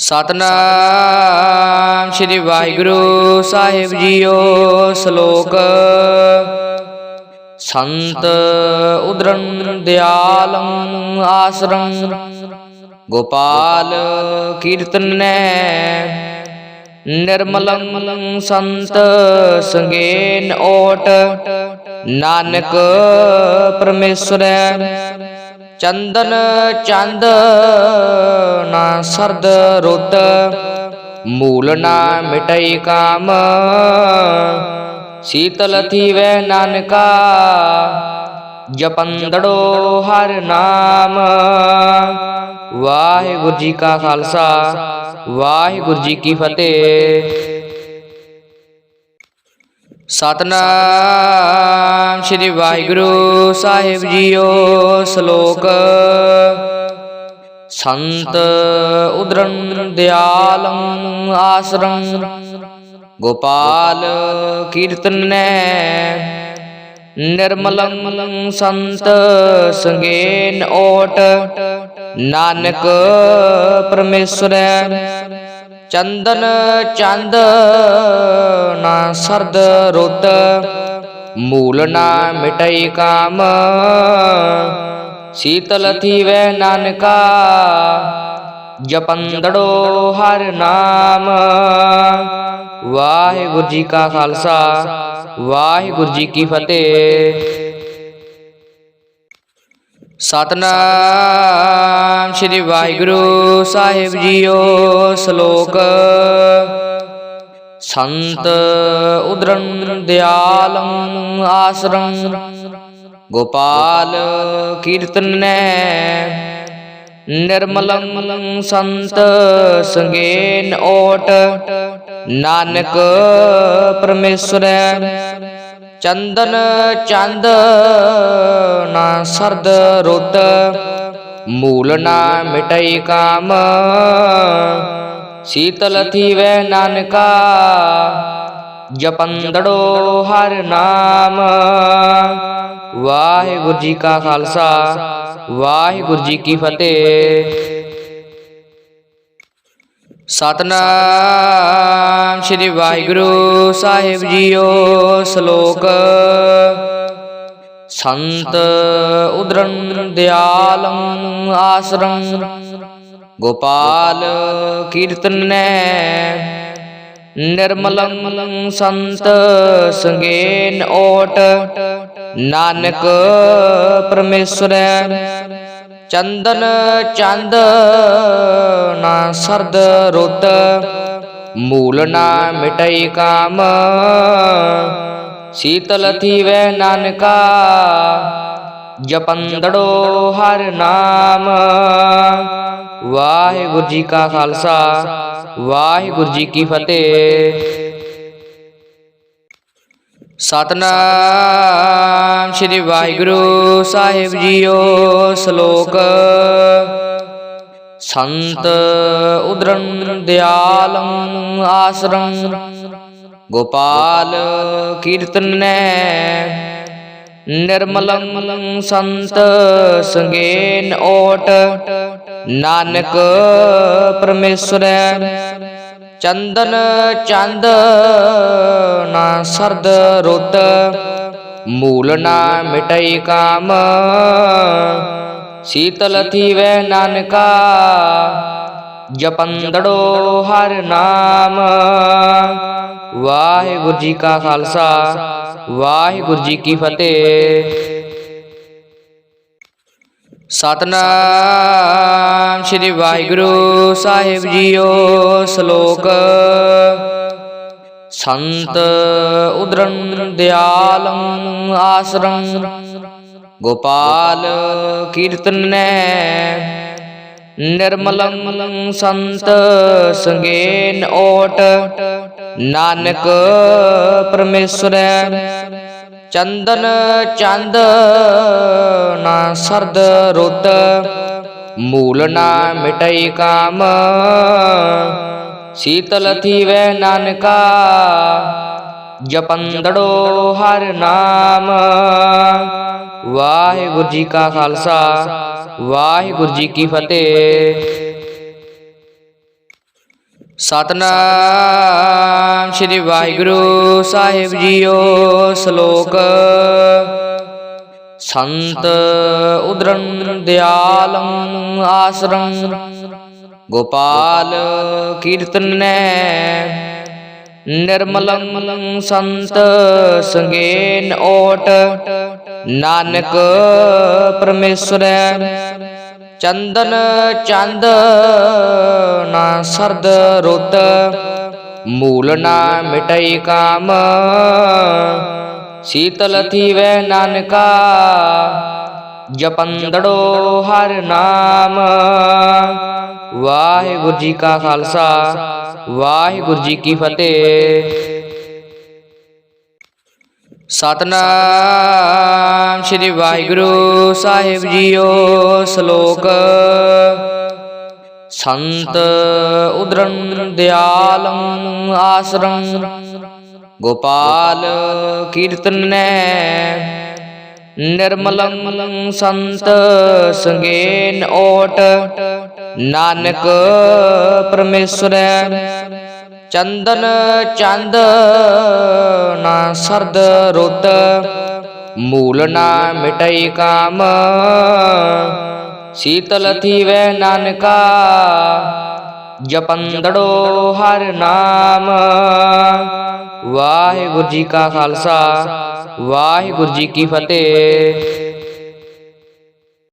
ਸਤਨਾਮ ਸ੍ਰੀ ਵਾਹਿਗੁਰੂ ਸਾਹਿਬ ਜੀਓ ਸ਼ਲੋਕ। ਸੰਤ ਉਦਰੰ ਦਿਆਲੰ ਆਸਰੰ। ਗੋਪਾਲ ਕੀਰਤਨੈ ਨਿਰਮਲੰ ਸੰਤ ਸੰਗੇਨ ਓਟ। ਨਾਨਕ ਪਰਮੇਸ਼ਰੈ ਚੰਦਨ ਚੰਦ ਨਾ ਸਰਦ ਰੁੱਤ ਮੂਲ ਨਾ ਮਿਟਈ ਕਾਮ। ਸੀਤਲ ਥੀਵੈ ਨਾਨਕਾ, ਜਪੰਦੜੋ ਹਰ ਨਾਮ। ਵਾਹਿਗੁਰੂ ਜੀ ਕਾ ਖਾਲਸਾ, ਵਾਹਿਗੁਰੂ ਜੀ ਕੀ ਫਤਿਹ। ਸਤਨਾਮ ਸ੍ਰੀ ਵਾਹਿਗੁਰੂ ਸਾਹਿਬ ਜੀਓ ਸ਼ਲੋਕ। ਸੰਤ ਉਦਰੰ ਦਿਆਲੰ ਆਸਰੰ। ਗੋਪਾਲ ਕੀਰਤਨੈ ਨਿਰਮਲੰ ਸੰਤ ਸੰਗੇਨ ਓਟ। ਨਾਨਕ ਪਰਮੇਸ਼ਰੈ ਚੰਦਨ ਚੰਦ ਨਾ ਸਰਦ ਰੁੱਤ ਮੂਲ ਨਾ ਮਿਟਈ ਕਾਮ। ਸੀਤਲ ਥੀਵੈ ਨਾਨਕਾ, ਜਪੰਦੜੋ ਹਰ ਨਾਮ। ਵਾਹਿਗੁਰੂ ਜੀ ਕਾ ਖਾਲਸਾ, ਵਾਹਿਗੁਰੂ ਜੀ ਕੀ ਫਤਿਹ। ਸਤਨਾਮ ਸ੍ਰੀ ਵਾਹਿਗੁਰੂ ਸਾਹਿਬ ਜੀਓ ਸ਼ਲੋਕ। ਸੰਤ ਉਦਰੰ ਦਿਆਲੰ ਆਸਰੰ। ਗੋਪਾਲ ਕੀਰਤਨੈ ਨਿਰਮਲੰ ਸੰਤ ਸੰਗੇਨ ਓਟ। ਨਾਨਕ ਪਰਮੇਸ਼ਰੈ ਚੰਦਨ ਚੰਦ ਨਾ ਸਰਦ ਰੁੱਤ, ਮੂਲ ਨਾ ਮਿਟਈ ਕਾਮ। ਸੀਤਲ ਥੀਵੈ ਨਾਨਕਾ, ਜਪੰਦੜੋ ਹਰ ਨਾਮ। ਵਾਹਿਗੁਰੂ ਜੀ ਕਾ ਖਾਲਸਾ, ਵਾਹਿਗੁਰੂ ਜੀ ਕੀ ਫਤਿਹ। ਸਤਨਾਮ ਸ੍ਰੀ ਵਾਹਿਗੁਰੂ ਸਾਹਿਬ ਜੀਓ ਸ਼ਲੋਕ। ਸੰਤ ਉਦਰੰ ਦਿਆਲੰ ਆਸਰੰ। ਗੋਪਾਲ ਕੀਰਤਨੈ ਨਿਰਮਲੰ ਸੰਤ ਸੰਗੇਨ ਓਟ। ਨਾਨਕ ਪਰਮੇਸ਼ਰੈ ਚੰਦਨ ਚੰਦ ਨਾ ਸਰਦ ਰੁੱਤ, ਮੂਲ ਨਾ ਮਿਟਈ ਕਾਮ। ਸੀਤਲ ਥੀਵੈ ਨਾਨਕਾ, ਜਪੰਦੜੋ ਹਰ ਨਾਮ। ਵਾਹਿਗੁਰੂ ਜੀ ਕਾ ਖਾਲਸਾ, ਵਾਹਿਗੁਰੂ ਜੀ ਕੀ ਫਤਿਹ। ਸਤਨਾਮ ਸ੍ਰੀ ਵਾਹਿਗੁਰੂ ਸਾਹਿਬ ਜੀਓ ਸ਼ਲੋਕ। ਸੰਤ ਉਦਰੰ ਦਿਆਲੰ ਆਸਰੰ। ਗੋਪਾਲ ਕੀਰਤਨੈ ਨਿਰਮਲੰ ਸੰਤ ਸੰਗੇਨ ਓਟ। ਨਾਨਕ ਪਰਮੇਸ਼ਰੈ ਚੰਦਨ ਚੰਦ ਨਾ ਸਰਦ ਰੁੱਤ, ਮੂਲ ਨਾ ਮਿਟਈ ਕਾਮ। ਸੀਤਲ ਥੀਵੈ ਨਾਨਕਾ, ਜਪੰਦੜੋ ਹਰ ਨਾਮ। ਵਾਹਿਗੁਰੂ ਜੀ ਕਾ ਖਾਲਸਾ, ਵਾਹਿਗੁਰੂ ਜੀ ਕੀ ਫਤਿਹ। ਸਤਨਾਮ ਸ੍ਰੀ ਵਾਹਿਗੁਰੂ ਸਾਹਿਬ ਜੀਓ ਸ਼ਲੋਕ। ਸੰਤ ਉਦਰੰ ਦਿਆਲੰ ਆਸਰੰ। ਗੋਪਾਲ ਕੀਰਤਨੈ ਨਿਰਮਲੰ ਸੰਤ ਸੰਗੇਨ ਓਟ। ਨਾਨਕ ਪਰਮੇਸ਼ਰੈ ਚੰਦਨ ਚੰਦ ਨਾ ਸਰਦ ਰੁੱਤ, ਮੂਲ ਨਾ ਮਿਟਈ ਕਾਮ। ਸੀਤਲ ਥੀਵੈ ਨਾਨਕਾ, ਜਪੰਦੜੋ ਹਰ ਨਾਮ। ਵਾਹਿਗੁਰੂ ਜੀ ਕਾ ਖਾਲਸਾ, ਵਾਹਿਗੁਰੂ ਜੀ ਕੀ ਫਤਿਹ। ਸਤਨਾਮ ਸ੍ਰੀ ਵਾਹਿਗੁਰੂ ਸਾਹਿਬ ਜੀਓ ਸ਼ਲੋਕ। ਸੰਤ ਉਦਰੰ ਦਿਆਲੰ ਆਸਰੰ। ਗੋਪਾਲ ਕੀਰਤਨੈ ਨਿਰਮਲੰ ਸੰਤ ਸੰਗੇਨ ਓਟ। ਨਾਨਕ ਪਰਮੇਸ਼ਰੈ। ਚੰਦਨ ਚੰਦ ਨਾ ਸਰਦ ਰੁੱਤ, ਮੂਲ ਨਾ ਮਿਟਈ ਕਾਮ। ਸੀਤਲ ਥੀਵੈ ਨਾਨਕਾ, ਜਪੰਦੜੋ ਹਰ ਨਾਮ। ਵਾਹਿਗੁਰੂ ਜੀ ਕਾ ਖਾਲਸਾ, ਵਾਹਿਗੁਰੂ ਜੀ ਕੀ ਫਤਿਹ। ਸਤਨਾਮ ਸ੍ਰੀ ਵਾਹਿਗੁਰੂ ਸਾਹਿਬ ਜੀਓ ਸ਼ਲੋਕ। ਸੰਤ ਉਦਰੰ ਦਿਆਲੰ ਆਸਰੰ। ਗੋਪਾਲ ਕੀਰਤਨੈ ਨਿਰਮਲੰ ਸੰਤ ਸੰਗੇਨ ਓਟ। ਨਾਨਕ ਪਰਮੇਸ਼ਰੈ ਚੰਦਨ ਚੰਦ ਨਾ ਸਰਦ ਰੁੱਤ, ਮੂਲ ਨਾ ਮਿਟਈ ਕਾਮ। ਸੀਤਲ ਥੀਵੈ ਨਾਨਕਾ, ਜਪੰਦੜੋ ਹਰ ਨਾਮ। ਵਾਹਿਗੁਰੂ ਜੀ ਕਾ ਖਾਲਸਾ, ਵਾਹਿਗੁਰੂ ਜੀ ਕੀ ਫਤਿਹ।